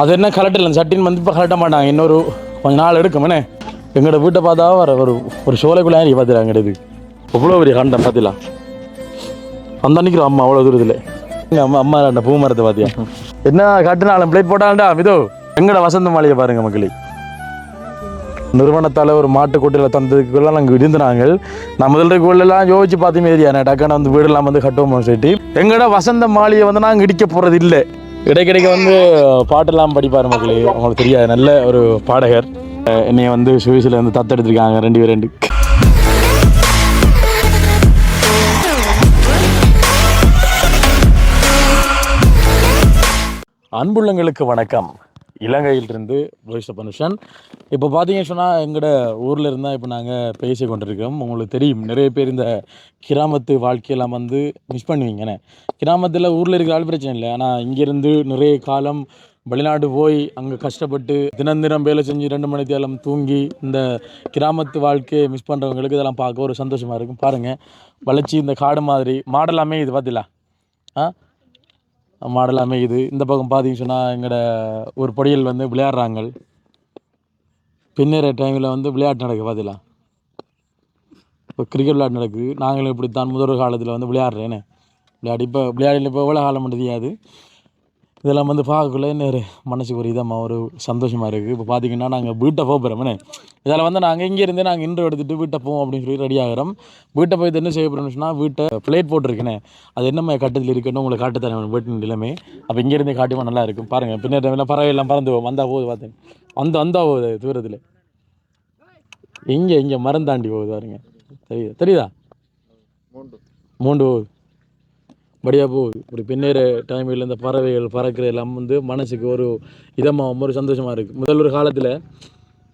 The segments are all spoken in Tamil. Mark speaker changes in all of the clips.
Speaker 1: அது என்ன கலட்டில் சட்டின் வந்து இப்போ கலட்ட மாட்டாங்க. இன்னொரு கொஞ்ச நாள் எடுக்கும் என்ன? எங்களோட வீட்டை பார்த்தா வர ஒரு ஒரு சோலைக்குள்ளே நீ பார்த்துடா இது அவ்வளோ பெரிய கண்டம் பார்த்திலாம் அந்த அன்னைக்கு அம்மா அவ்வளோ தூரத்தில். எங்கள் அம்மா அம்மா அந்த பூ மரத்தை பார்த்தியா என்ன கட்டினாலும் பிளேட் போட்டாண்டா இதோ எங்களோட வசந்த மாளிகை பாருங்கள் மக்களே. நிறுவனத்தால் ஒரு மாட்டு கொட்டையில் தந்ததுக்குள்ள நாங்கள் இருந்தினாங்க நான் முதல்ல யோசிச்சு பார்த்துமே மாரியான டக்கான வந்து வீடெல்லாம் வந்து கட்டுவோம் சொல்லிட்டு. எங்களோட வசந்த மாளிகை வந்து நாங்கள் இடிக்க போகிறது இல்லை இடைக்கிடைக்க வந்து பாட்டெல்லாம் படிப்பார் மக்களே. உங்களுக்கு தெரியாது. நல்ல ஒரு பாடகர். என்னைய வந்து சுவிஸில் வந்து தத்தெடுத்திருக்காங்க. ரெண்டு பேர் ரெண்டு. அன்புள்ளங்களுக்கு வணக்கம். இலங்கையிலிருந்து ரோஹிஷ பனுஷன் இப்போ பார்த்தீங்கன்னு சொன்னால் எங்களோட ஊரில் இருந்தால் இப்போ நாங்கள் பேசி கொண்டிருக்கோம். உங்களுக்கு தெரியும் நிறைய பேர் இந்த கிராமத்து வாழ்க்கையெல்லாம் வந்து மிஸ் பண்ணுவீங்கண்ணே கிராமத்தில் ஊரில் இருக்கிற ஆள் பிரச்சனை இல்லை. ஆனால் இங்கேருந்து நிறைய காலம் வெளிநாடு போய் அங்கே கஷ்டப்பட்டு தினம் தினம் வேலை செஞ்சு ரெண்டு மணி தேலம் தூங்கி இந்த கிராமத்து வாழ்க்கையை மிஸ் பண்ணுறவங்களுக்கு இதெல்லாம் பார்க்க ஒரு சந்தோஷமாக இருக்கும். பாருங்கள் வளர்ச்சி இந்த காடு மாதிரி மாடலாமே இது பார்த்தீங்களா ஆ? மாடல் அமையுது. இந்த பக்கம் பார்த்தீங்கன்னு சொன்னால் எங்களோட ஒரு பொடியில் வந்து விளையாடுறாங்க. பின்னிற டைமில் வந்து விளையாட்டு நடக்குது பார்த்தீங்களா இப்போ கிரிக்கெட் விளையாட்டு நடக்குது. நாங்களும் இப்படி தான் முதல் காலத்தில் வந்து விளையாடுறேன்னு. விளையாடி இப்போ விளையாடியில் இப்போ எவ்வளோ காலம் தெரியாது. இதெல்லாம் வந்து பார்க்கக்குள்ள என்ன ஒரு மனசுக்கு ஒரு இதமாக ஒரு சந்தோஷமாக இருக்குது. இப்போ பார்த்தீங்கன்னா நாங்கள் வீட்டை போக போகிறோம் இதில் வந்து நாங்கள் இங்கே இருந்து நாங்கள் இன்ட்ரோ எடுத்துகிட்டு வீட்டை போவோம் அப்படின்னு சொல்லி ரெடி ஆகிறோம். வீட்டை போய் என்ன செய்ய போகிறோம்னு சொன்னால் வீட்டை பிளேட் போட்டிருக்கேனே அது என்ன கட்டத்தில் இருக்குன்னு உங்களுக்கு காட்டு தரேன் வீட்டின் நிலைமை. அப்போ இங்கேருந்தே காட்டுமா நல்லா இருக்கும். பாருங்கள் பின்னாடி டைமில் பறவை எல்லாம் பறந்து போகும் வந்தால் போகுது பார்த்தேன் அந்த வந்தா போகுது தூரத்தில். இங்கே இங்கே மரம் தாண்டி போகுது பாருங்க. தெரியுதா? தெரியுதா? மூண்டு போகுது. படியாக போகுது இப்படி பின்னேற டைமில் இந்த பறவைகள் பறக்கிற எல்லாம் வந்து மனசுக்கு ஒரு இதமாகவும் ஒரு சந்தோஷமாக இருக்குது முதல் ஒரு காலத்தில்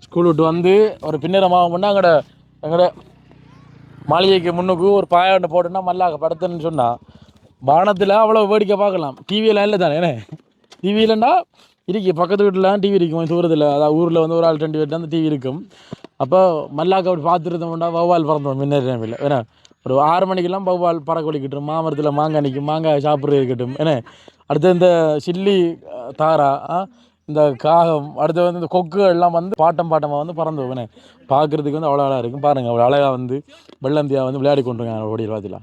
Speaker 1: ஸ்கூல் விட்டு வந்து ஒரு பின்னேரமாக பண்ணால் அங்கட எங்கட மாளிகைக்கு முன்னுக்கு ஒரு பாயாண்டு போட்டோன்னா மல்லாக படுத்துன்னு சொன்னால் வானத்தில் அவ்வளோ வேடிக்கை பார்க்கலாம். டிவியெல்லாம் இல்லை தானே டிவியிலண்டா இருக்கு. பக்கத்து வீட்டிலலாம் டிவி இருக்கும். கொஞ்சம் தூரத்தில் அதாவது ஊரில் வந்து ஒரு ஆள் ரெண்டு வீட்டில் அந்த டிவி இருக்கும். அப்போ மல்லாக்க அப்படி பார்த்துருந்தோம்னா வௌவால் பறந்தோம் முன்னேற டைமில் ஏன்னா ஒரு ஆறு மணிக்கெல்லாம் வௌவால் பறக்க ஒழிக்கட்டும் மாமரத்தில் மாங்காய் நிற்கும் மாங்காய் சாப்பிட்றது இருக்கட்டும் என்ன? அடுத்து இந்த சில்லி தாரா ஆ, இந்த காகம் அடுத்து வந்து இந்த கொக்கு எல்லாம் வந்து பாட்டம் பாட்டமாக வந்து பறந்து போவேனே பார்க்குறதுக்கு வந்து அவ்வளோ அழகாக இருக்கும். பாருங்கள் அவ்வளோ அழகாக வந்து வெள்ளந்தியா வந்து விளையாடி கொண்டுருக்காங்க ஓடியில் பார்த்தீங்களா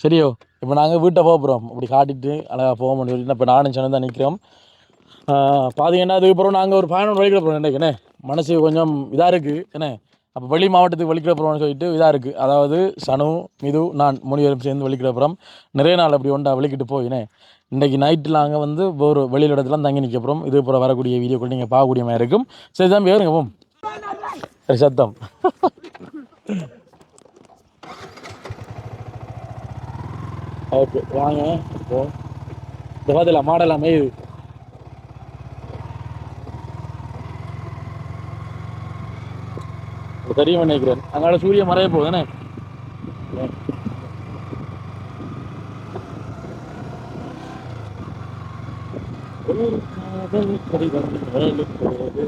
Speaker 1: சரியோ இப்போ நாங்கள் வீட்டை போக போகிறோம் அப்படி காட்டிட்டு அழகாக போக முடியும் இப்போ நானும் சொன்னதான் நிற்கிறோம் பார்த்தீங்கன்னா அதுக்கப்புறம் நாங்கள் ஒரு பயணம் வலிக்கிற போகிறோம் என்னைக்குண்ணே மனசு கொஞ்சம் இதாக இருக்குது என்ன அப்போ வெளி மாவட்டத்துக்கு வழிக்கிட போகிறோம்னு சொல்லிட்டு இதாக இருக்குது அதாவது சனு மிது நான் மூணு பேரும் சேர்ந்து வழிக்கிட போகிறோம் நிறைய நாள் அப்படி ஒன்றா வலிக்கிட்டு போயினே இன்றைக்கி நைட்டில் நாங்கள் வந்து ஒரு வெளியில் இடத்துல தங்கி நிற்கப்புறம் இது அப்புறம் வரக்கூடிய வீடியோக்கள் நீங்கள் பார்க்கக்கூடிய மாதிரி இருக்கும். சரி தான் வேறுங்க போம் சரி சத்தம். ஓகே வாங்க இப்போ இந்த பார்த்துல மாடலாம் மேயுது. தெரியும் நினைக்கிறேன். அங்கால சூரிய மறைய போகுதுண்ணே ஒரு காதல் கடிதம் எழுப்புகிறது.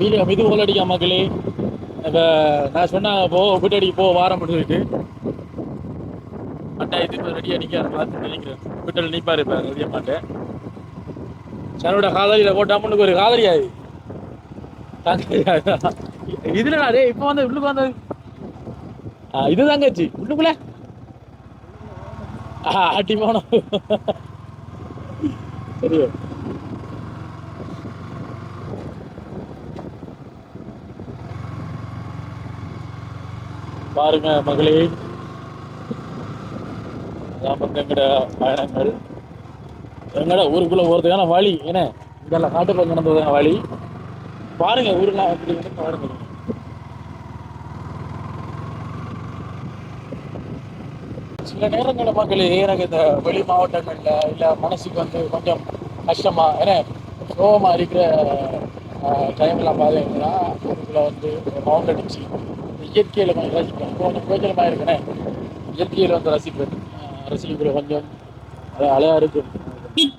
Speaker 1: வீடியோ மிது ஓலடிக்கா மக்களே. இப்போ நான் சொன்ன போ அடிக்க போ வாரம் சொல்லிட்டு அட்டா இது இப்போ ரெடியாக நிற்காரு பார்த்து நினைக்கிறேன். வீட்டில் நிற்பாரு இப்போ ரெடிய மாட்டேன். சனோட காதலியில் போட்டாமனுக்கு ஒரு காதலியா இது இதுல அதே இப்போ வந்து உள்ளுக்கு வந்தது ஆ, இது தங்கச்சி உள்ளுக்குள்ள. ஆட்டி போனோம் சரியோ பாருங்க மகளே. அதான் எங்கட பயணங்கள். எங்கட ஊருக்குள்ளே போகிறதுக்கான வழி? ஏன்னா இதெல்லாம் காட்டுப்பக்கம் நடந்ததுக்கான வழி? பாருங்க ஊருலாம் அப்படி பாருங்க. சில நேரங்களில் மக்களே எனக்கு இந்த வெளி மாவட்டங்களில் இல்லை மனசுக்கு வந்து கொஞ்சம் கஷ்டமா ஏன்னா சோகமாக இருக்கிற டைம்லாம் பார்த்தீங்கன்னா ஊருக்குள்ளே வந்து மவுண்ட் அடிச்சு இயற்கையில் கொஞ்சம் ரசிப்பேன். கொஞ்சம் கோச்சலமாக இருக்குண்ணே இயற்கையில் வந்து ரசிப்பேன். ரசிக்கக்குள்ள கொஞ்சம் அது அழகாக இருக்கும் இந்த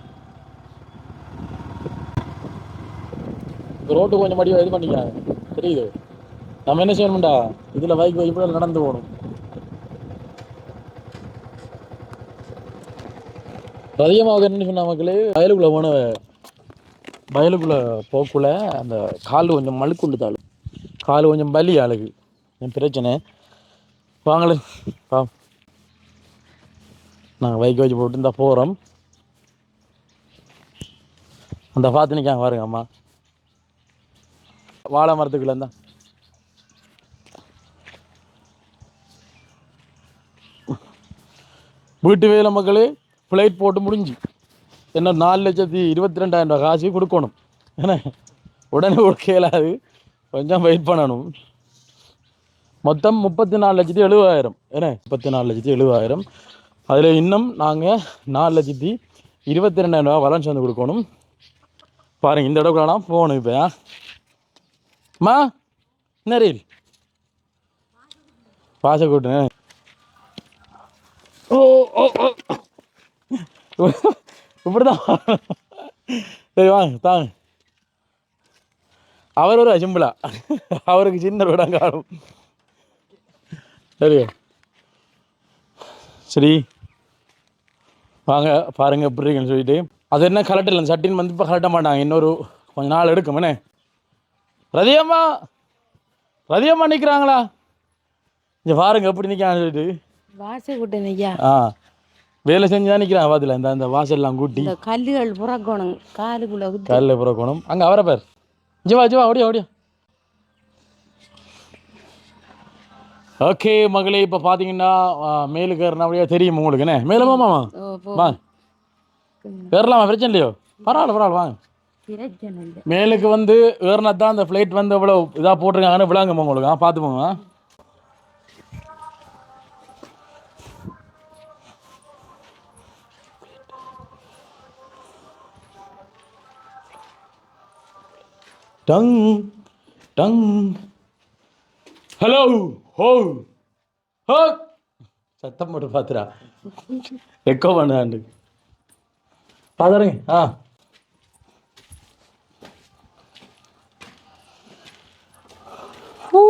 Speaker 1: ரோட்டு கொஞ்சம் மடிவாக இது பண்ணிக்க தெரியுது? நம்ம என்ன செய்யணும்டா? இதுல பைக் இப்படி நடந்து போகணும் அதிகமாக என்ன சொன்ன மக்களே வயலுக்குள்ள போன வயலுக்குள்ள போக்குள்ள அந்த கால் கொஞ்சம் மழுக்குண்டு தாள். கால் கொஞ்சம் பலி ஆளுக்கு. என் பிரச்சனை. வாங்களே வா. நாங்கள் பைக் வச்சு போட்டு இருந்தால் போகிறோம் அந்த பார்த்து நிற்காங்க பாருங்க அம்மா. வாழை மரத்துக்குள்ள இருந்தா. வீட்டு வேலை மக்களே ஃப்ளைட் போட்டு முடிஞ்சு. என்ன நாலு லட்சத்தி இருபத்தி ரெண்டாயிரம் ரூபாய் காசு கொடுக்கணும். என்ன? உடனே கொடுக்க இயலாது கொஞ்சம் வெயிட் பண்ணணும். மொத்தம் முப்பத்தி நாலு லட்சத்தி எழுபதாயிரம். என்ன? முப்பத்தி நாலு லட்சத்தி எழுபதாயிரம். அதில் இன்னும் நாங்கள் நாலு லட்சத்தி இருபத்தி ரெண்டாயிரம் ரூபா வளர்ச்சி வந்து கொடுக்கணும். பாருங்கள் இந்த இடத்துலலாம் போகணும் இப்போ. அம்மா என்ன ரீல்? பாச கூட்டுனேன் ஓ ஓ ஓ. இப்படிதான் சரி வாங்க தாங்க. அவர் ஒரு சிம்பிளா அவருக்கு சின்ன இடம் காணும். சரி. சரி. வாங்க பாருங்க எப்படி இருக்குன்னு சொல்லிட்டு. அது என்ன கலெக்ட் இல்லை சட்டின் வந்து இப்போ கலட்ட மாட்டாங்க. இன்னொரு கொஞ்ச நாள் எடுக்கும் என்ன? ரதியம்மா ரதியம்மா நிற்கிறாங்களா இங்கே பாருங்க எப்படி நிற்கிறான்னு சொல்லிட்டு.
Speaker 2: வாசை கூட்டம் ஐயா
Speaker 1: ஆ வேலை செஞ்சு தான் நிற்கிறான் பாத்துல இந்த இந்த வாசல்லாம் கூட்டி.
Speaker 2: இந்த கல்லுகள் புறக்கணும் காலுக்குள்ள
Speaker 1: காலில் புறக்கணும். அங்கே அவரை பேர். ஜிவா ஜிவா ஓடியா ஓடியா. ஓகே மகளே இப்போ பார்த்தீங்கன்னா மேலுக்கு அப்படியே தெரியும் உங்களுக்கு என்ன? மேலே மாமா
Speaker 2: ஓ, போ.
Speaker 1: வாங்க ஏறலாமா பிரச்சனை இல்லையோ? பரவாயில்ல பரவாயில்ல வாங்க. மேலுக்கு வந்து வேறுனா தான் அந்த ஃப்ளைட் வந்து எவ்வளோ இதாக போட்டிருக்காங்கன்னு விளாங்க உங்களுக்கு? ஆ பார்த்து போங்க டங் டங். ஹலோ ஹோ. ஹோ. சத்தம் போட்டு பார்த்துடா. எக்கோ பண்ணாண்டு பார்த்துறேங்க ஆ ஹூ.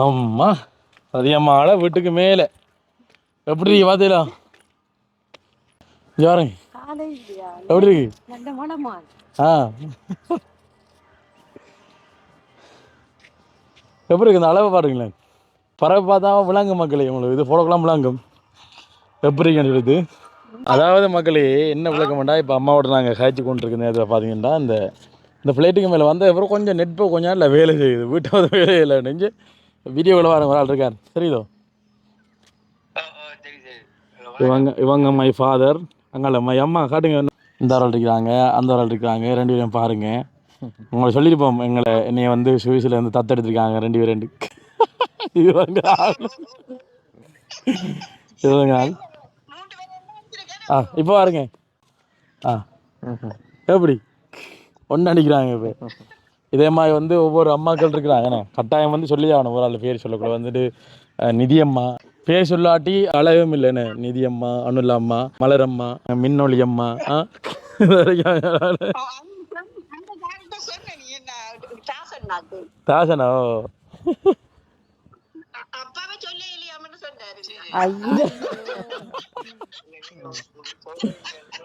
Speaker 1: அம்மா அதிகமான வீட்டுக்கு மேலே. எப்படி இருக்கு பார்த்தீங்களா
Speaker 2: ஜோரங்க
Speaker 1: எப்படி இருக்கு? ஆ. எப்படி இருக்கு? இந்த அளவை பாருங்களேன். பறவை பார்த்தா விளங்கு மக்களே உங்களுக்கு இது போடக்கெல்லாம் விளங்கும் எப்படி இருக்குன்னு சொல்லுது அதாவது மக்களே என்ன விளக்கமாண்டா இப்போ அம்மாவோட நாங்கள் காய்ச்சி கொண்டு இருக்க நேரத்தில் பார்த்தீங்கன்னா இந்த இந்த ஃப்ளைட்டுக்கு மேலே வந்த அப்புறம் கொஞ்சம் நெட் கொஞ்சம் இல்லை வேலை செய்யுது. வீட்டாவது வேலை இல்லை நெஞ்சு. வீடியோவில் வர ஒரு ஆள் இருக்கார். தெரியுதோ? இவங்க இவங்க மை ஃபாதர் அங்கால மை அம்மா காட்டுங்க. இந்த ஆள் இருக்கிறாங்க அந்த ஆள் இருக்கிறாங்க ரெண்டு பேரும் பாருங்க. உங்களை சொல்லியிருப்போம் எங்களை என்னைய வந்து சுவிஸில் இருந்து தத்தெடுத்திருக்காங்க ரெண்டு பேர் ரெண்டு. இவங்க ஆள். இவங்க ஆள். ஆ இப்போ பாருங்க. ஆ. எப்படி? ஒன்று அடிக்கிறாங்க இப்போ. இதே மாதிரி வந்து ஒவ்வொரு அம்மாக்கள் இருக்கிறாங்க. என்ன? கட்டாயம் வந்து சொல்லி ஆகணும். ஒரு ஆள் பேர் சொல்லக்கூடாது வந்துட்டு நிதியம்மா. பேர் சொல்லாட்டி அழகும் இல்லைன்னு நிதியம்மா அனுலா அம்மா மலரம்மா மின்னொளி அம்மா தாசனா? ஓ.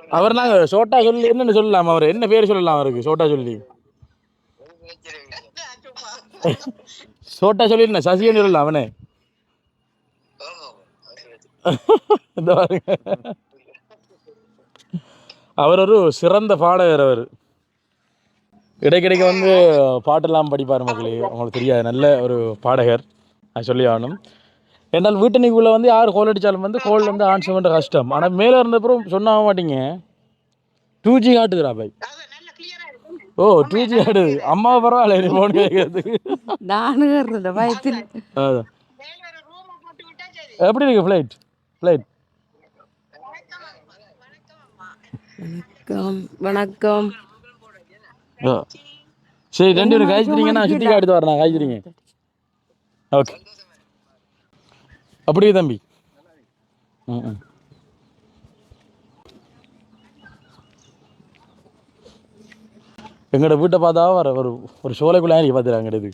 Speaker 1: அவர் நாங்கள் ஷோட்டா சொல்லி என்னென்னு சொல்லலாம்? அவர் என்ன பேர் சொல்லலாம் அவருக்கு? ஷோட்டா சொல்லி. ஷோட்டா சொல்லிருந்தேன் சசிகன் சொல்லல அவனே. இந்த பாருங்க. அவர் ஒரு சிறந்த பாடகர் அவர். இடைக்கிடைக்கு வந்து பாட்டெல்லாம் படிப்பார் மக்களே அவங்களுக்கு தெரியாது. நல்ல ஒரு பாடகர் நான் சொல்லி ஆகணும். என்னால் வீட்டணிக்குள்ளே வந்து யார் கோல் அடித்தாலும் வந்து கோல் வந்து ஆன்சர் பண்ணுற கஷ்டம். ஆனால் மேலே இருந்தப்புறம் சொன்ன மாட்டீங்க. டூ ஜி காட்டுதுடா பை
Speaker 3: அதான் நல்ல கிளியரா இருக்கு
Speaker 1: ஓ டூ ஜி காட்டுது அம்மா பரவாயில்ல நீ ஃபோன் கேட்கறதுக்கு
Speaker 2: நானும் இருந்த பயத்தில்.
Speaker 1: அதான்.
Speaker 3: மேல ஒரு ரூமை போட்டு விட்டா சரி
Speaker 1: எப்படி இருக்கு ஃப்ளைட் ஃப்ளைட்
Speaker 3: வணக்கம். வணக்கம். அம்மா
Speaker 2: வணக்கம் வணக்கம்
Speaker 1: ஆ. சரி ரெண்டு பேரும் காய்ச்சிட்டீங்கன்னா சுற்றி காட்டுத்து வரேன் காய்ச்சிட்டீங்க ஓகே அப்படியே தம்பி. ம் ம். எங்களோட வீட்டை பார்த்தா வர ஒரு ஒரு சோலைக்குள்ளே இங்கே பார்த்துறாங்க இது.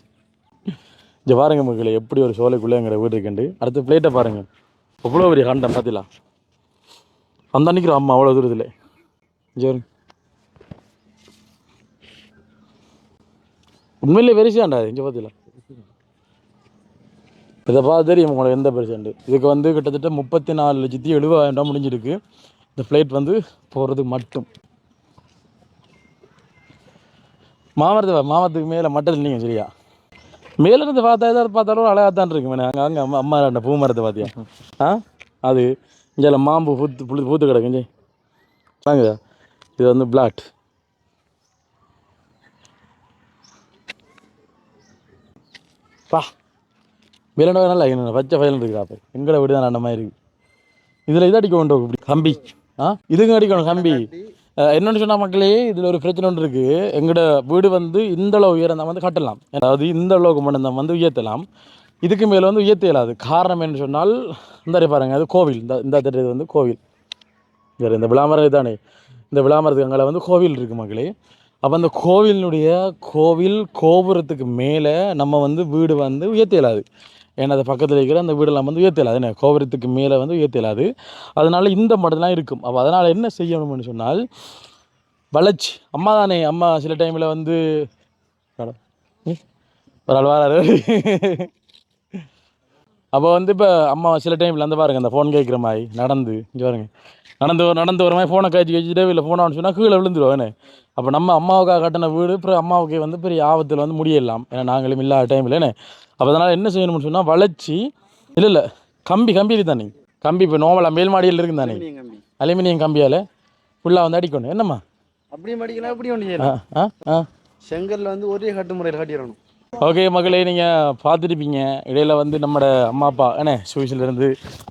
Speaker 1: இங்கே பாருங்கள் மக்களே எப்படி ஒரு சோலைக்குள்ளே எங்களோட வீடு இருக்குண்டு அடுத்த பிளேட்டை பாருங்கள் அவ்வளோ பெரிய கண்டம் பார்த்தீங்களா அந்த அன்னைக்கு அம்மா அவ்வளோ தூரத்தில் இங்கே உண்மையிலே பெருசாண்டா இங்கே பார்த்தீங்களா இதை பார்த்து தெரியும் உங்களுக்கு எந்த பெருசாண்டு. இதுக்கு வந்து கிட்டத்தட்ட முப்பத்தி நாலு லட்சத்தி எழுபதாயிரம் ரூபா முடிஞ்சிருக்கு. இந்த ஃப்ளைட் வந்து போகிறது மட்டும். மாமரத்தை மாமரத்துக்கு மேலே மட்டத்தில் நீங்கள் சரியா? மேலேருந்து பார்த்தா ஏதாவது பார்த்தாலும் அழகாக தான் இருக்கு மேடம் அங்கே அங்கே அம்மா அம்மா ரெண்டு பூ மரத்தை பார்த்தியா ஆ? அது இங்கே மாம்பு பூத்து புளி பூத்து கிடக்கு வாங்க இது வந்து பிளாட். பா. விலண்டோ நல்லா என்ன பச்சை ஃபைல் இருக்குதா அப்போ. எங்களை வீடு தான் அந்த மாதிரி இருக்கு. இதில் இது அடிக்க வேண்டும் இப்படி. கம்பி. ஆ? இதுங்க அடிக்கணும் கம்பி. என்னென்னு சொன்னால் மக்களே இதில் ஒரு பிரச்சனை ஒன்று இருக்குது எங்களோட வீடு வந்து இந்தளவு உயரம் தான் வந்து கட்டலாம். அதாவது இந்த அளவுக்கு மட்டும் தான் வந்து உயர்த்தலாம். இதுக்கு மேலே வந்து உயர்த்த இயலாது. காரணம் என்ன சொன்னால் இந்த பாருங்கள் அது கோவில். இந்த இந்த தெரியுது வந்து கோவில். வேறு இந்த விளாமரம் இதுதானே? இந்த விளாமரத்துக்கு அங்கே வந்து கோவில் இருக்குது மக்களே. அப்போ அந்த கோவிலினுடைய கோவில் கோபுரத்துக்கு மேலே நம்ம வந்து வீடு வந்து உயர்த்த இயலாது. ஏன்னா அது பக்கத்தில் இருக்கிற அந்த வீடெல்லாம் வந்து உயர்த்தியலாது என்ன கோபுரத்துக்கு மேலே வந்து உயர்த்த அதனால் இந்த மட்டும்தான் இருக்கும். அப்போ அதனால் என்ன செய்யணும்னு சொன்னால் வளர்ச்சி. அம்மா தானே. அம்மா சில டைமில் வந்து ஒரு ஆள் அப்போ வந்து இப்போ அம்மா சில டைமில் அந்த பாருங்க அந்த ஃபோன் கேட்குற மாதிரி நடந்து இங்கே பாருங்க. நடந்து நடந்து ஒரு மாதிரி ஃபோனை கழிச்சு கழிச்சுட்டே இல்லை ஃபோனான்னு சொன்னால் கீழே விழுந்துருவோம் என்ன? அப்போ நம்ம அம்மாவுக்காக கட்டின வீடு அப்புறம் அம்மாவுக்கு வந்து பெரிய ஆபத்தில் வந்து முடியலாம். ஏன்னா நாங்களும் இல்லாத டைமில் என்ன? அப்போ அதனால் என்ன செய்யணும்னு சொன்னால் வளைச்சி இல்லை இல்லை கம்பி கம்பி தானே? கம்பி இப்போ நோமலாக மேல் மாடியில் இருக்கு தானே?
Speaker 4: அலுமினியம் கம்பி.
Speaker 1: அலுமினியம் கம்பியால்? ஃபுல்லாக வந்து அடிக்கணும் என்னம்மா?
Speaker 4: அப்படியே மடிக்கலாம் இப்படி ஒன்று
Speaker 1: ஆ ஆ
Speaker 4: செங்கல்ல வந்து ஒரே கட்டு முறையில் கட்டிடணும்.
Speaker 1: ஓகே மக்களே நீங்கள் பார்த்துருப்பீங்க. இடையில வந்து நம்மட அம்மா அப்பா என்ன சுவிஸ்லேருந்து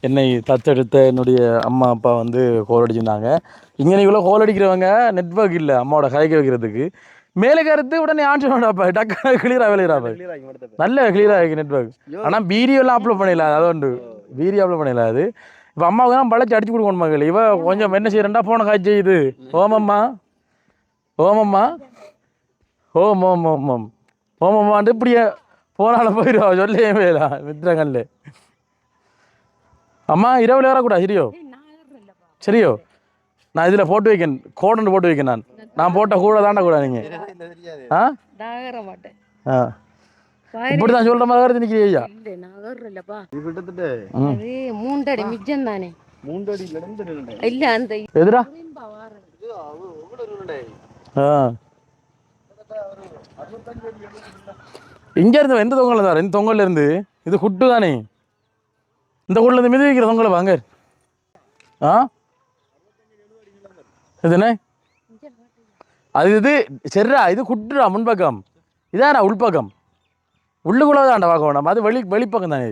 Speaker 1: என்னை தத்தெடுத்த என்னுடைய அம்மா அப்பா வந்து கோல் அடிச்சிருந்தாங்க. இங்கனைக்குள்ளே கோல் அடிக்கிறவங்க நெட்வொர்க் இல்லை அம்மாவோட கைக்கு வைக்கிறதுக்கு. மேலே கருத்து உடனே ஆன்சர் பண்ணாப்பா டக்கு கிளியராக விளையாடாப்பா நல்ல கிளியராக இருக்கு நெட்வொர்க் ஆனால் வீடியோலாம் அப்லோட் பண்ணிடல அது உண்டு வீடியோ அப்லோட் பண்ணிடல அது. இப்போ அம்மாவுக்கு தான் பழச்சி அடிச்சு கொடுக்கணும் மகள் இவ கொஞ்சம் என்ன செய்யறா போன காய்ச்சி இது ஓமம்மா ஓமம்மா ஓம் ஓம் ஓம் ஓம். ஓமம்மான்ட்டு இப்படியே போனாலும் போயிடுவா சொல்லவே வேலா மித்திரங்கல்ல அம்மா இரவில் வரக்கூடாது சரியோ சரியோ நான் இதில் போட்டு வைக்கேன் கோடன்னு போட்டு வைக்கேன் நான். நான் போட்ட கூட தாண்ட கூட நீங்கள்
Speaker 4: தெரியாது.
Speaker 1: ஆ? ஆ. இப்படி தான் சொல்கிற மாதிரி வருது நிற்கிறீ ஐயா?
Speaker 2: இல்லை நகர்றல்லப்பா
Speaker 4: இது கிட்டத்தட்ட
Speaker 1: ம்.
Speaker 2: அது மூண்டடி மிச்சம் தானே. இல்ல அந்த
Speaker 1: எதுடா?
Speaker 4: இது உங்களோட ரெண்டு
Speaker 1: ஆ. இங்க இருந்து எந்த தொங்கல் தான் இந்த தொங்கல்ல இருந்து. இது குட்டு தானே? இந்த குட்டில் இருந்து மிதி வைக்கிற தொங்கலை வாங்க. ஆ? இது என்ன? அது இது சரிடா இது குட்டுடா முன்பக்கம். இதாடா உள்பக்கம். உள்ளுக்குள்ள தான்டா பார்க்க வேண்டாம் அது வெளி வெளிப்பக்கம் தானே?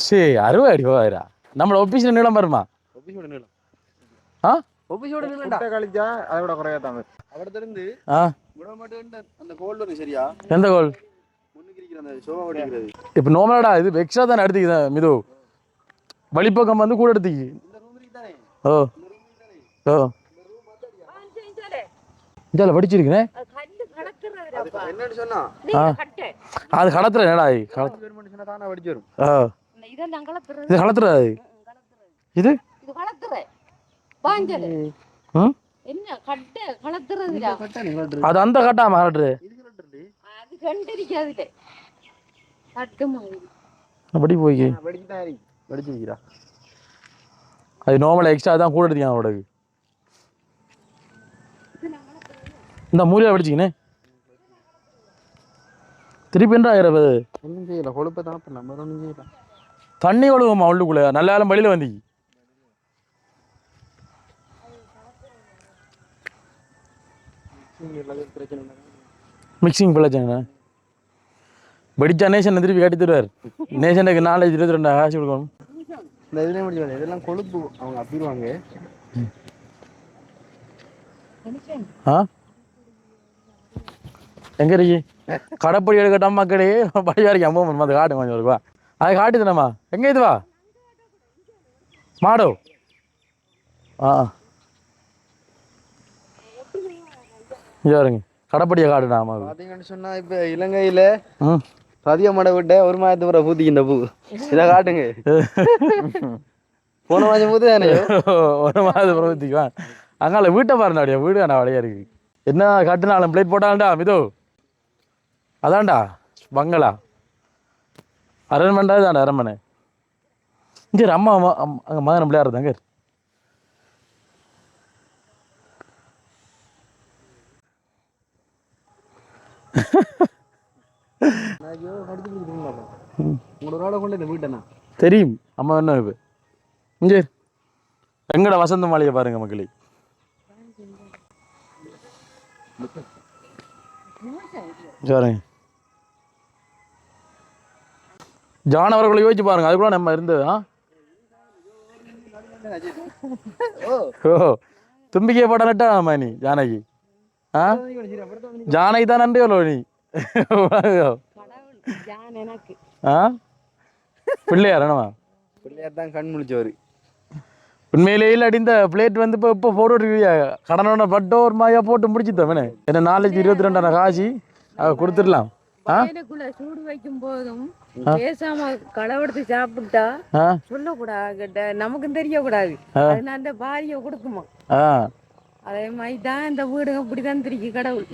Speaker 1: சரி அறுபது அடி போகிறா நம்மளோட ஒஃபீஸில் நீளம் வருமா
Speaker 4: நீளம்.
Speaker 1: ஆ?
Speaker 4: ஒப்பிசோட நீளம்டா. கழிச்சா அதை விட குறையா தான்
Speaker 1: எந்த கோல்? இப்போ நோமலாடா இது எக்ஸ்ட்ரா தானே எடுத்துக்கிது மிது. வழிப்பக்கம் வந்து கூட எடுத்துக்கி.
Speaker 4: இந்த ரூம் இருக்கு தானே?
Speaker 1: ஓ. ஓ. இதில் படிச்சிருக்கேனே
Speaker 4: அது என்னன்னு சொன்னா?
Speaker 1: ஆ. அது களத்துல என்னடா இது?
Speaker 2: கலத்துறது.
Speaker 1: இது இது?
Speaker 2: என்ன கட்ட
Speaker 1: அது அந்த
Speaker 4: இது கலட்டுறது.
Speaker 2: அது கண்டிருக்காதுல கட்டுமா
Speaker 1: அப்படி போய்
Speaker 4: வடிச்சு வைக்கிறா
Speaker 1: அது நார்மலாக எக்ஸ்ட்ரா தான் கூட எடுத்துக்கான் அவடக்கு இந்த மூலியா படிச்சிக்கினே திருப்பி என்ன
Speaker 4: ஒன்றும் செய்யல கொழுப்பை தான் நம்ம ஒன்றும் செய்யல.
Speaker 1: தண்ணி ஒழுகுமா உள்ளுக்குள்ள. நல்ல காலம் வழியில் மிக்சிங் பிரச்சனை படிச்சா நேஷன் திருப்பி கட்டி தருவார் நேஷனுக்கு நாலேஜ் இருபத்தி ரெண்டு காசு கொடுக்கணும்
Speaker 4: இந்த இதுலேயே முடியாது இதெல்லாம் கொழுப்பு அவங்க அப்பிடுவாங்க
Speaker 1: ஆ எங்க இருக்கு கடைப்படி எடுக்கட்டும் மக்களே படி வரைக்கும் அம்மா அது காட்டு கொஞ்சம் இருக்குவா அது காட்டு தானம்மா எங்க இது வா மாடோ ஆ இங்க பாருங்க. கடப்படிய காடு நாம அது.
Speaker 5: பாத்தீங்கன்னு சொன்னா இப்ப இலங்கையில
Speaker 1: ம்
Speaker 5: ரதிய மடை விட்ட ஒரு மாதத்து பூரா பூத்திக்கின்ற பூ. இதை காட்டுங்க. போன மாதம் பூத்து தானே
Speaker 1: ஒரு மாதம் பிரவர்த்திக்குவா அங்கால வீட்டை பாருடா அப்படியே. வீடு வேணா வழியா இருக்கு. என்ன கட்டுனாலும் பிளேட் போட்டான்டா மிதோ. அதான்டா பங்களா. அரண்மனை தான்டா அரண்மனை. இங்கே அம்மா அங்க மகன் விளையாடுறதாங்க
Speaker 5: உங்களோட நாளை கொண்டு இந்த வீட்டை நான்
Speaker 1: தெரியும். அம்மா என்ன இப்போ இங்கே எங்கட வசந்த மாளிகை பாருங்க மக்களே சரிங்க ஜான் அவர்களை யோசிச்சு பாருங்க. அதுக்குள்ள நம்ம இருந்தது ஆ? ஓ. தும்பிக்கை படம் நட்டா நீ ஜானகி? நன்றி நீ
Speaker 2: கடவுள் யான் எனக்கு
Speaker 1: ஆ? பிள்ளையார் என்னவா
Speaker 5: பிள்ளையார் தான் கண் முழிச்சவர்.
Speaker 1: உண்மையிலேயே இந்த பிளேட் வந்து இப்போ இப்போ போட்டுருக்கியா கடனோட பட்டோ ஒரு மாயா போட்டு முடிச்சுட்டோம் என்ன? நாளைக்கு இருபத்தி ரெண்டான காசி கொடுத்துடலாம்.
Speaker 2: சூடு வைக்கும் போதும் பேசாம களவெடுத்து சாப்பிட்டா சொல்லக்கூடாது நமக்கும் தெரியக்கூடாது. அது அந்த பாரிய கொடுக்குமா.
Speaker 1: ஆ.
Speaker 2: அதே மாதிரி தான் இந்த வீடு அப்படிதான் திரிக்கு கடவுள்.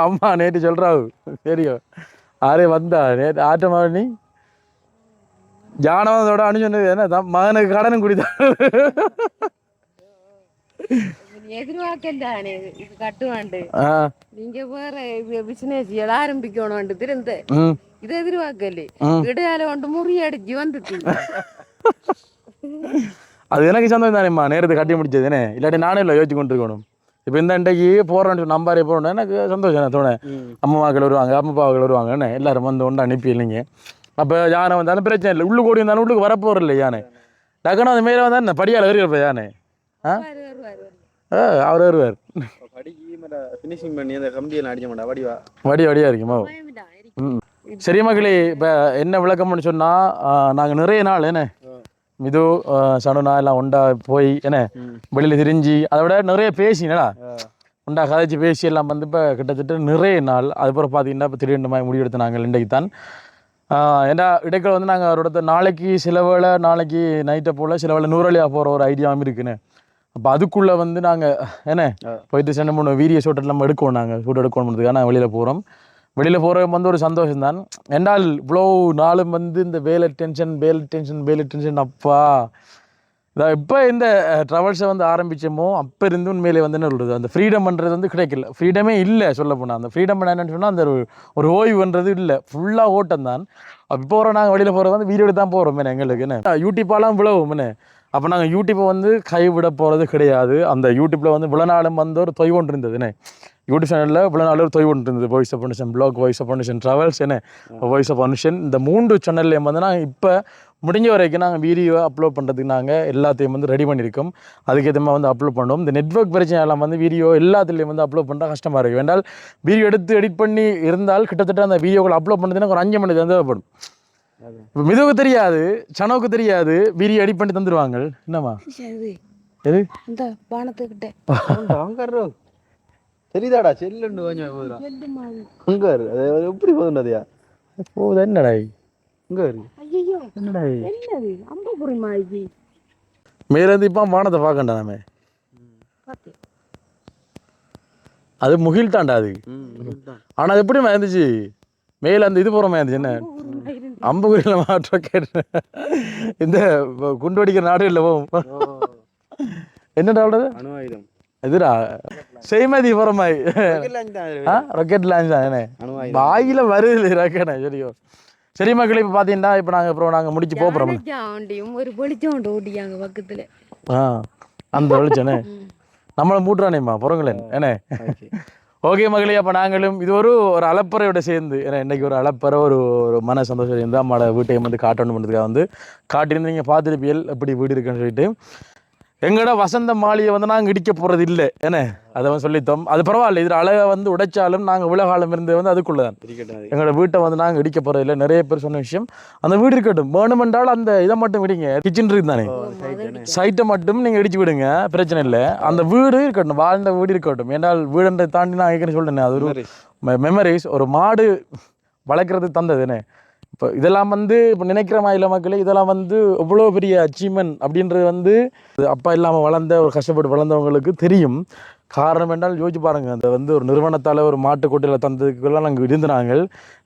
Speaker 1: அம்மா நேற்று சொல்றாவு. தெரியும். ஆரே வந்தா நேற்று ஆட்டமா நீ? ஜானவதோட அணு சொன்னது என்ன? மகனுக்கு கடனும்
Speaker 2: கட்டுவாண்டு.
Speaker 1: ஆ.
Speaker 2: நீங்க வேற பிசினஸ் ஆரம்பிக்கணும் திருந்த
Speaker 1: ம்.
Speaker 2: இது எதிர்பார்க்கல.
Speaker 1: ம்.
Speaker 2: இடையால கொண்டு முறியடிச்சு வந்துட்டு
Speaker 1: அது எனக்கு சந்தோஷம் தானேம்மா. நேரத்தை கட்டி முடிச்சது என்ன இல்லாட்டி நானே இல்லை யோசிச்சு கொண்டு இருக்கணும் இப்போ இந்த இன்றைக்கு போகிறோன்னு நம்பாரே போகிறோம் எனக்கு சந்தோஷம் நான் தோணேன் அம்மா மகள் வருவாங்க அம்மா அப்பாக்கள் வருவாங்க என்ன? எல்லாரும் வந்து ஒன்று அனுப்பி இல்லைங்க. அப்போ யானை வந்தாலும் பிரச்சனை இல்லை. உள்ளுக்கு ஓடி வந்தாலும் உள்ளுக்கு வரப்போகிற இல்லை யானை. டக்குன்னு அது மேலே வந்தா என்ன? படியால் வருகிறப்ப யானை. ஆ? அவர் வருவார்.
Speaker 5: ஃபினிஷிங் பண்ணி அந்த கம்பியெல்லாம் அடிக்க மாட்டா. வடிவா.
Speaker 1: வடி வடியாக இருக்குமா? சரி மக்களே இப்போ என்ன விளக்கம்னு சொன்னால் நாங்கள் நிறைய நாள் என்ன? மிது சனுனா எல்லாம் உண்டா போய் என்ன வெளியில் திரிஞ்சு அதை விட நிறைய பேசினடா உண்டா கதைச்சு பேசி எல்லாம் வந்து இப்போ கிட்டத்தட்ட நிறைய நாள். அதுக்கப்புறம் பார்த்தீங்கன்னா இப்போ திடீர்னு முடிவெடுத்த நாங்கள் இன்றைக்கு தான். ஏன்னா இடைக்கில் வந்து நாங்கள் அவரோட நாளைக்கு சில வேளை நாளைக்கு நைட்டை போல் சில வேளை நூறலியாக போகிற ஒரு ஐடியாவும் இருக்குன்னு. அப்போ அதுக்குள்ளே வந்து நாங்கள் என்ன போயிட்டு சென்னை மூணு வீடியோ ஷூட் நம்ம எடுக்கணும் நாங்கள் ஷூட் எடுக்கணுன்றதுக்காக நாங்கள் வெளியில் போகிறோம் வெளியில் போகிற வந்து ஒரு சந்தோஷம் தான் என்றால் இவ்வளோ நாளும் வந்து இந்த வேலை டென்ஷன் வேலை டென்ஷன் வேலை டென்ஷன் அப்பா. இப்போ இந்த ட்ராவல்ஸை வந்து ஆரம்பிச்சோமோ அப்போ இருந்து உண்மையிலே வந்து என்ன சொல்கிறது அந்த ஃப்ரீடம்ன்றது வந்து கிடைக்கல. ஃப்ரீடமே இல்லை சொல்ல போனால் அந்த ஃப்ரீடம் என்னன்னு சொன்னால் அந்த ஒரு ஒரு ஓய்வுன்றது இல்லை. ஃபுல்லாக ஓட்டம் தான் அப்போ போகிறோம் நாங்கள் வெளியில் போகிறது வந்து வீடியோ தான் போகிறோம் மேனே எங்களுக்கு என்ன? யூடியூப்பாலாம் விழவும் மேனே அப்போ நாங்கள் யூடியூப்பை வந்து கைவிட போகிறது கிடையாது. அந்த யூடியூப்பில் வந்து விளநாளும் வந்து ஒரு தொய்வு ஒன்று யூடியூப் சேனலில் விளநாள் ஒரு தொய்வு இருந்தது voice of foundation blog voice of foundation travels என்ன? வாய்ஸ் ஆஃப் ஃபவுண்டேஷன் இந்த மூன்று சேனல்லையும் வந்து நாங்கள் இப்போ முடிஞ்ச வரைக்கும் நாங்கள் வீடியோ அப்லோட் பண்ணுறதுக்கு நாங்கள் எல்லாத்தையும் வந்து ரெடி பண்ணியிருக்கோம். அதுக்கேற்ற மாதிரி வந்து அப்லோட் பண்ணுவோம். இந்த நெட்வொர்க் பிரச்சனையெல்லாம் வந்து வீடியோ எல்லாத்துலேயும் வந்து அப்லோட் பண்ணுறா கஷ்டமாக இருக்கும் வேண்டால் வீடியோ எடுத்து எடிட் பண்ணி இருந்தால் கிட்டத்தட்ட அந்த வீடியோக்களை அப்லோட் பண்ணுறதுக்கு ஒரு அஞ்சு மணி தான் தேவைப்படும். இப்போ மிதுவுக்கு தெரியாது சனோவுக்கு தெரியாது வீடியோ எடிட் பண்ணி தந்துடுவாங்க என்னம்மா? எது?
Speaker 2: இந்த பானத்துக்கிட்ட
Speaker 5: அங்க தெரியுதாடா? செல்லுண்டு கொஞ்சம் போதுடா. அங்க இரு. அது எப்படி போதுண்டாதியா
Speaker 1: போகுது என்னடா
Speaker 5: இருக்கு
Speaker 2: ஐயையோ,
Speaker 1: என்னடா
Speaker 2: என்னது? அம்புபுரி மாதிரி.
Speaker 1: இப்போ வானத்தை பார்க்கண்டா
Speaker 2: பாத்து.
Speaker 1: அது முகில் தாண்டா அது ஆனால் அது எப்படி இருந்துச்சு? மேலே அந்த இது என்ன?
Speaker 2: அம்புபுரி மாதிரி இருந்து.
Speaker 1: அம்புகுரியில் மாற்றம் கேட்டு இந்த குண்டு வெடிக்கிற நாடுகளில் போகும் என்னடா அவ்வளவு
Speaker 5: அணு ஆயுதம்.
Speaker 1: எதுடா? செய்மதி ஆ? ராக்கெட் லான்ச் தான் வாயில வருது ராக்கெட் சரியோ சரி மக்களே இப்போ பார்த்தீங்கன்னா இப்போ நாங்கள் அப்புறம் நாங்கள் முடிச்சு போகிறோம்
Speaker 2: ஒரு வெளிச்சம் ஒன்று ஓட்டியாங்க பக்கத்துல.
Speaker 1: ஆ அந்த வெளிச்சனே நம்மளை மூட்டுறானேம்மா புறங்களேன். என்ன ஓகே மகளே அப்போ நாங்களும் இது ஒரு ஒரு அலப்பறையோட சேர்ந்து ஏன்னா இன்னைக்கு ஒரு அலப்பறை ஒரு ஒரு மன சந்தோஷம் சேர்ந்து அம்மாவோட வீட்டையும் வந்து காட்டணும் பண்ணுறதுக்காக வந்து காட்டியிருந்து நீங்கள் பார்த்துருப்பியல் எப்படி வீடு இருக்குன்னு சொல்லிட்டு. எங்கட வசந்த மாளிகை வந்து நாங்கள் இடிக்க போகிறது இல்லை. என்ன? அதை வந்து சொல்லித்தோம். அது பரவாயில்ல. இதில் அழகை வந்து உடைச்சாலும் நாங்கள் விலகாலம் இருந்து வந்து அதுக்குள்ளே தான். எங்களோட வீட்டை வந்து நாங்கள் இடிக்க போகிறது இல்லை. நிறைய பேர் சொன்ன விஷயம். அந்த வீடு இருக்கட்டும். வேணுமென்றால் அந்த இதை மட்டும் விடுங்க கிச்சன் இருக்கு தானே? சைட்டை மட்டும் நீங்கள் இடிச்சு விடுங்க. பிரச்சனை இல்லை. அந்த வீடு இருக்கட்டும். வாழ்ந்த வீடு இருக்கட்டும். ஏன்னால் வீடுன்றதை தாண்டி நான் ஏற்கனவே சொல்லிட்டேன் அது ஒரு மெமரிஸ் ஒரு மாடு வளர்க்குறது தந்ததுன்னு இப்போ இதெல்லாம் வந்து இப்போ நினைக்கிற மாதிரி மக்களே இதெல்லாம் வந்து எவ்வளோ பெரிய அச்சீவ்மெண்ட் அப்படின்றது வந்து அப்பா இல்லாமல் வளர்ந்த ஒரு கஷ்டப்பட்டு வளர்ந்தவங்களுக்கு தெரியும். காரணம் என்றால் யோசிச்சு பாருங்கள் அந்த வந்து ஒரு நிறுவனத்தால் ஒரு மாட்டுக்கொட்டையில் தந்ததுக்குள்ளே நாங்கள் இருந்தாங்க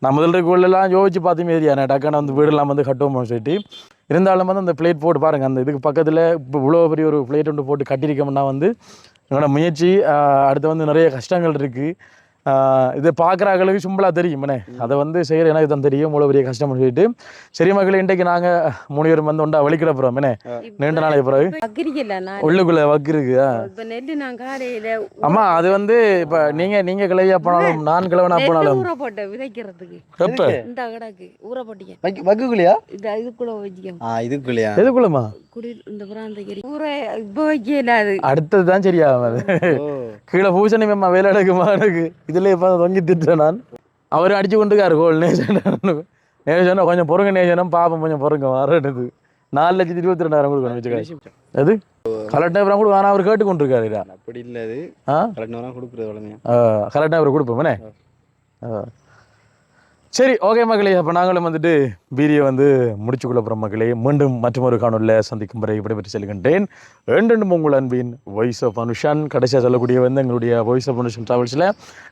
Speaker 1: நான் முதல் இருக்கெல்லாம் யோசிச்சு பார்த்து ஏரியா நான் டக்கான வந்து வீடெல்லாம் வந்து கட்டுவோம் சொல்லிட்டு. இருந்தாலும் வந்து அந்த பிளேட் போட்டு பாருங்கள் அந்த இதுக்கு பக்கத்தில் இப்போ இவ்வளோ பெரிய ஒரு பிளேட் ஒன்று போட்டு கட்டியிருக்கோம்னா வந்து எங்களோட முயற்சி அடுத்து வந்து நிறைய கஷ்டங்கள் இருக்குது இதை பார்க்குறாங்களுக்கு சிம்பிளாக தெரியும் என்ன அதை வந்து செய்கிற எனக்கு தான் தெரியும் இவ்வளோ பெரிய கஷ்டம் சொல்லிட்டு. சரி மகளே இன்றைக்கு நாங்கள் மூணு பேரும் வந்து உண்டா வலிக்கிட போகிறோம் என்ன நீண்ட நாளைக்கு பிறகு உள்ளுக்குள்ளே வக்கு இருக்கு ஆ.
Speaker 2: இப்ப நெல்லு நான் காலையில
Speaker 1: அம்மா அது வந்து இப்போ நீங்கள் நீங்கள் கிளவியா போனாலும் நான் கிளவனா
Speaker 2: நெல்லு
Speaker 1: போனாலும்.
Speaker 2: ஊற போட்டேன் விதைக்கிறதுக்கு.
Speaker 1: எப்போ?
Speaker 2: இந்த கிடக்கு ஊற போட்டீங்க.
Speaker 5: வக்கு வக்குக்குள்ளையா?
Speaker 2: இது இதுக்குள்ள வச்சுக்க
Speaker 5: ஆ இதுக்குள்ளையா?
Speaker 1: எதுக்குள்ளம்மா?
Speaker 2: குடி இந்த பிராந்தகிரி ஊற இப்ப வைக்கல அது.
Speaker 1: அடுத்தது தான் சரியாகும் அது கீழே பூசணி மேம்மா வேலை எடுக்குமா எனக்கு? இதில் இப்போ தொங்கி திட்டுறேன் நான். அவர் அடிச்சு கொண்டு இருக்காரு கோல் நேசன் நேசனம் கொஞ்சம் பொறுங்க நேசனம் பாப்போம் கொஞ்சம் பொறுங்க. வரது நாலு லட்சத்தி இருபத்தி ரெண்டாயிரம் கொடுக்கணும் வச்சுக்காரு அது கரெக்டாக அப்புறம் கூட ஆனால் அவர் கேட்டு கொண்டு இருக்காரு
Speaker 5: அப்படி இல்லை அது.
Speaker 1: ஆ?
Speaker 5: ரெண்டு நேரம் கொடுக்குறது
Speaker 1: கரெக்டாக அவர் கொடுப்போமே சரி ஓகே மகளே அப்போ நாங்களும் வந்துட்டு வீடியோ வந்து முடிச்சுக்கொள்ள போகிறோம் மகளே மீண்டும் மற்றொரு காணொலியில் சந்திக்கும் வரை விடைபெற்று செல்கின்றேன். ரெண்டும் உங்கள் அன்பின் வாய்ஸ் ஆஃப் அனுஷான் கடைசியாக சொல்லக்கூடிய வந்து எங்களுடைய வாய்ஸ் ஆஃப் அனுஷன் ட்ராவல்ஸில்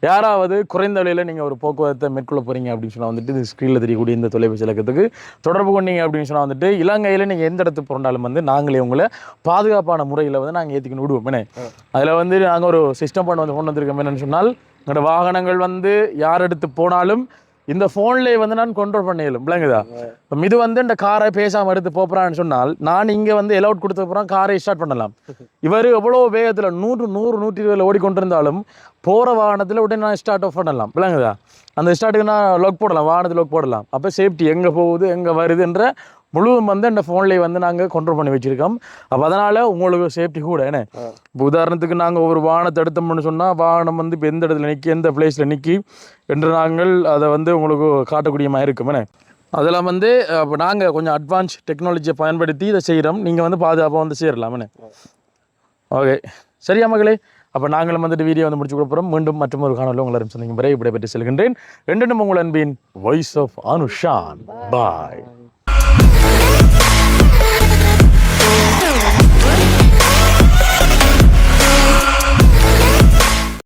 Speaker 1: யாராவது குறைந்த விலையில் நீங்கள் ஒரு போக்குவரத்தை மேற்கொள்ள போகிறீங்க அப்படின்னு சொன்னால் வந்துட்டு இந்த ஸ்க்ரீனில் தெரியக்கூடிய இந்த தொலைபேசி இலக்கத்துக்கு தொடர்பு கொண்டீங்க அப்படின்னு சொன்னால் வந்துட்டு இலங்கையில் நீங்கள் எந்த இடத்துக்கு போனாலும் வந்து நாங்களே உங்களை பாதுகாப்பான முறையில் வந்து நாங்கள் ஏற்றிக்கணும் விடுவோம். என்ன? அதில் வந்து நாங்கள் ஒரு சிஸ்டம் பண்ண வந்து கொண்டு வந்திருக்கோம். என்னன்னு சொன்னால் எங்களோட வாகனங்கள் வந்து யார் எடுத்து போனாலும் இந்த ஃபோன்லேயே வந்து நான் கண்ட்ரோல் பண்ணிடலும் விளங்குதா? இப்போ இது வந்து இந்த காரை பேசாமல் எடுத்து போகிறான்னு சொன்னால் நான் இங்கே வந்து எலவுட் கொடுத்த அப்புறம் காரை ஸ்டார்ட் பண்ணலாம். இவர் எவ்வளோ வேகத்தில் நூறு நூறு நூற்றி இருபதில் ஓடிக்கொண்டிருந்தாலும் போகிற வாகனத்தில் உடனே நான் ஸ்டார்ட் ஆஃப் பண்ணலாம். விளங்குதா? அந்த ஸ்டார்ட்டுக்கு நான் லொக் போடலாம் வாகனத்தில் லொக் போடலாம். அப்போ சேஃப்டி எங்கே போகுது எங்கே வருதுன்ற முழுவதும் வந்து இந்த ஃபோன்லேயே வந்து நாங்கள் கண்ட்ரோல் பண்ணி வச்சுருக்கோம். அப்போ அதனால் உங்களுக்கு சேஃப்டி கூட என்ன? இப்போ உதாரணத்துக்கு நாங்கள் ஒரு வாகனத்தை எடுத்தோம்னு சொன்னால் வாகனம் வந்து இப்போ எந்த இடத்துல நிற்கி எந்த பிளேஸில் நிற்கி என்று நாங்கள் அதை வந்து உங்களுக்கு காட்டக்கூடிய மாதிரி இருக்கும் என்ன? அதெல்லாம் வந்து அப்போ நாங்கள் கொஞ்சம் அட்வான்ஸ் டெக்னாலஜியை பயன்படுத்தி இதை செய்கிறோம் நீங்கள் வந்து பாதுகாப்பாக வந்து சேரலாம் என்ன? ஓகே. சரியா மகளே? அப்போ நாங்களும் வந்துட்டு வீடியோ வந்து முடிச்சு கொடுப்போம். மீண்டும் மற்றும் ஒரு காணொலி உங்களை சந்திக்கும் வரை விடைபெற்று செல்கின்றேன். ரெண்டும் உங்கள் அன்பின் வாய்ஸ் ஆஃப் அனுஷான் பாய்